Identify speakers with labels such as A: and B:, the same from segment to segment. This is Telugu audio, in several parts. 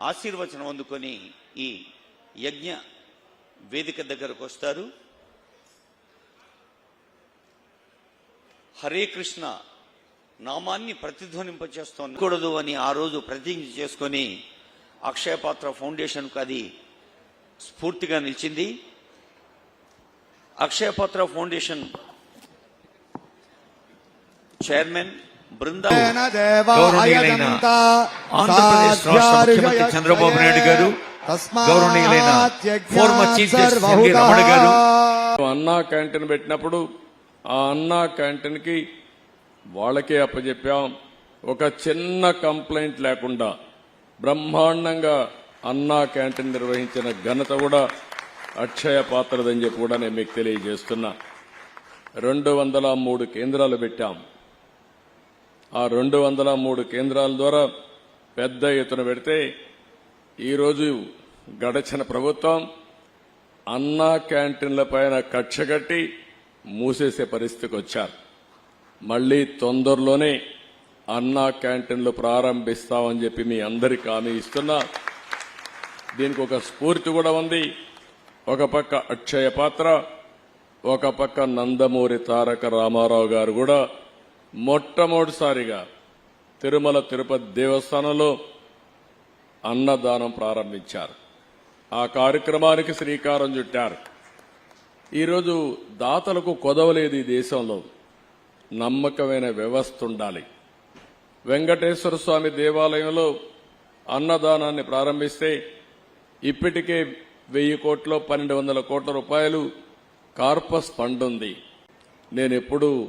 A: ఆశీర్వచనం అందుకొని ఈ యజ్ఞ వేదిక దగ్గరకు వస్తారు. హరే కృష్ణ నామాన్ని ప్రతిధ్వనింపచేస్తోంది అని ఆ రోజు ప్రతిజ్ఞ చేసుకొని అక్షయపాత్ర ఫౌండేషన్కు అది స్ఫూర్తిగా నిలిచింది. Akshayapatra foundation chairman Brinda.
B: గౌరవనీయులైన ఆంధ్రప్రదేశ్ రాష్ట్ర ముఖ్యమంత్రి చంద్రబాబు నాయుడు గారు గౌరవనీయులైన ఫోర్మర్ చీఫ్ జస్టిస్ ఎన్వి రమణ గారు.
C: అన్నా క్యాంటీన్ పెట్టినప్పుడు ఆ అన్నా క్యాంటీన్కి వాళ్ళకే అప్పచెప్పాం ఒక చిన్న కంప్లైంట్ లేకుండా బ్రహ్మాండంగా అన్నా క్యాంటీన్ నిర్వహించిన ఘనత కూడా అక్షయ పాత్రదని చెప్పి కూడా నేను మీకు తెలియజేస్తున్నా. రెండు వందల మూడు కేంద్రాలు పెట్టాం. ఆ రెండు వందల మూడు కేంద్రాల ద్వారా పెద్ద ఎత్తున పెడితే ఈరోజు గడచిన ప్రభుత్వం అన్నా క్యాంటీన్ల పైన కక్ష కట్టి మూసేసే పరిస్థితికి వచ్చారు. మళ్ళీ తొందరలోనే అన్నా క్యాంటీన్లు ప్రారంభిస్తామని చెప్పి మీ అందరికీ హామీ ఇస్తున్నా. దీనికి ఒక స్ఫూర్తి కూడా ఉంది. ఒక పక్క అక్షయ పాత్ర ఒక పక్క నందమూరి తారక రామారావు గారు కూడా మొట్టమొదటిసారిగా తిరుమల తిరుపతి దేవస్థానంలో అన్నదానం ప్రారంభించారు. ఆ కార్యక్రమానికి శ్రీకారం చుట్టారు. ఈరోజు దాతలకు కొదవలేదు ఈ దేశంలో. నమ్మకమైన వ్యవస్థ ఉండాలి. వెంకటేశ్వర స్వామి దేవాలయంలో అన్నదానాన్ని ప్రారంభిస్తే ఇప్పటికే వెయ్యి కోట్లో పన్నెండు వందల కోట్ల రూపాయలు కార్పస్ ఫండ్ ఉంది. నేనెప్పుడూ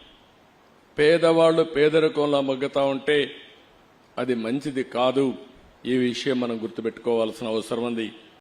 C: పేదవాళ్ళు పేదరికంలో మగ్గుతా ఉంటే అది మంచిది కాదు. ఈ విషయం మనం గుర్తుపెట్టుకోవాల్సిన అవసరం ఉంది.